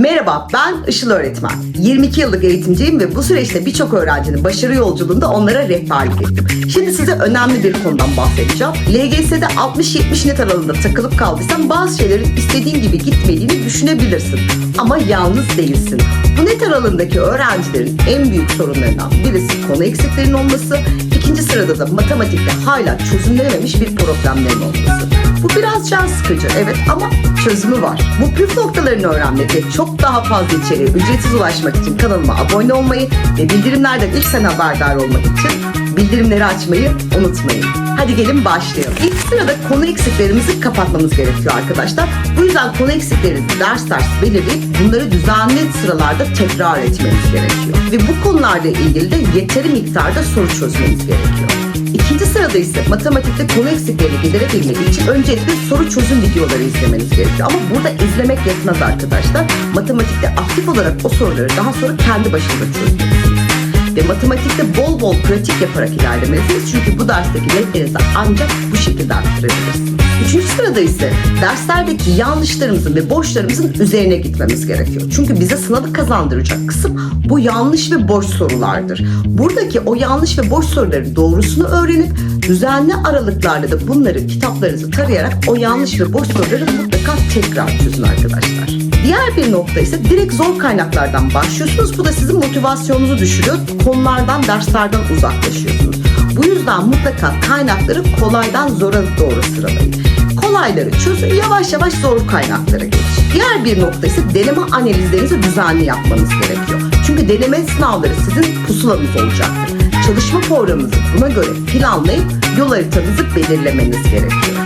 Merhaba, ben Işıl Öğretmen. 22 yıllık eğitimciyim ve bu süreçte birçok öğrencinin başarı yolculuğunda onlara rehberlik ettim. Şimdi size önemli bir konudan bahsedeceğim. LGS'de 60-70 net aralığında takılıp kaldıysan bazı şeylerin istediğin gibi gitmediğini düşünebilirsin. Ama yalnız değilsin. Bu net aralığındaki öğrencilerin en büyük sorunlarından birisi konu eksiklerinin olması, sırada da matematikte hala çözümlenememiş bir problemlerin olması. Bu biraz can sıkıcı evet ama çözümü var. Bu püf noktalarını öğrenmek ve çok daha fazla içeriğe ücretsiz ulaşmak için kanalıma abone olmayı ve bildirimlerden ilk sen haberdar olmak için bildirimleri açmayı unutmayın. Hadi gelin başlayalım. İlk sırada konu eksiklerimizi kapatmamız gerekiyor arkadaşlar. Bu yüzden konu eksiklerinizi ders ders belirleyip bunları düzenli sıralarda tekrar etmeniz gerekiyor. Ve bu konularla ilgili de yeteri miktarda soru çözmeniz gerekiyor. İkinci sırada ise matematikte konu eksiklerini giderebilmek için öncelikle soru çözüm videoları izlemeniz gerekiyor. Ama burada izlemek yetmez arkadaşlar. Matematikte aktif olarak o soruları daha sonra kendi başınıza çözmelisiniz. Matematikte bol bol pratik yaparak ilerlemelisiniz. Çünkü bu dersteki netlerinizi ancak bu şekilde arttırabilirsiniz. Üçüncü sırada ise derslerdeki yanlışlarımızın ve boşlarımızın üzerine gitmemiz gerekiyor. Çünkü bize sınavı kazandıracak kısım bu yanlış ve boş sorulardır. Buradaki o yanlış ve boş soruların doğrusunu öğrenip düzenli aralıklarla da bunları kitaplarınızı tarayarak o yanlış ve boş soruları mutlaka tekrar çözün arkadaşlar. Diğer bir nokta ise direkt zor kaynaklardan başlıyorsunuz. Bu da sizin motivasyonunuzu düşürüyor. Konulardan, derslerden uzaklaşıyorsunuz. Bu yüzden mutlaka kaynakları kolaydan zora doğru sıralayın. Kolayları çözün, yavaş yavaş zor kaynaklara geçin. Diğer bir nokta ise deneme analizlerinizi düzenli yapmanız gerekiyor. Çünkü deneme sınavları sizin pusulanız olacaktır. Çalışma programınızı buna göre planlayıp yol haritanızı belirlemeniz gerekiyor.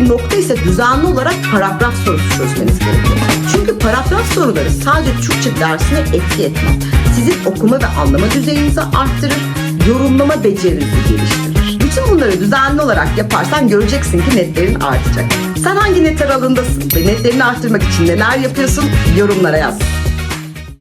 Bir nokta ise düzenli olarak paragraf sorusu çözmeniz gerekiyor. Çünkü paragraf soruları sadece Türkçe dersine etki etmez. Sizin okuma ve anlama düzeyinizi arttırır, yorumlama becerinizi geliştirir. Bütün bunları düzenli olarak yaparsan göreceksin ki netlerin artacak. Sen hangi net aralığındasın ve netlerini arttırmak için neler yapıyorsun? Yorumlara yaz.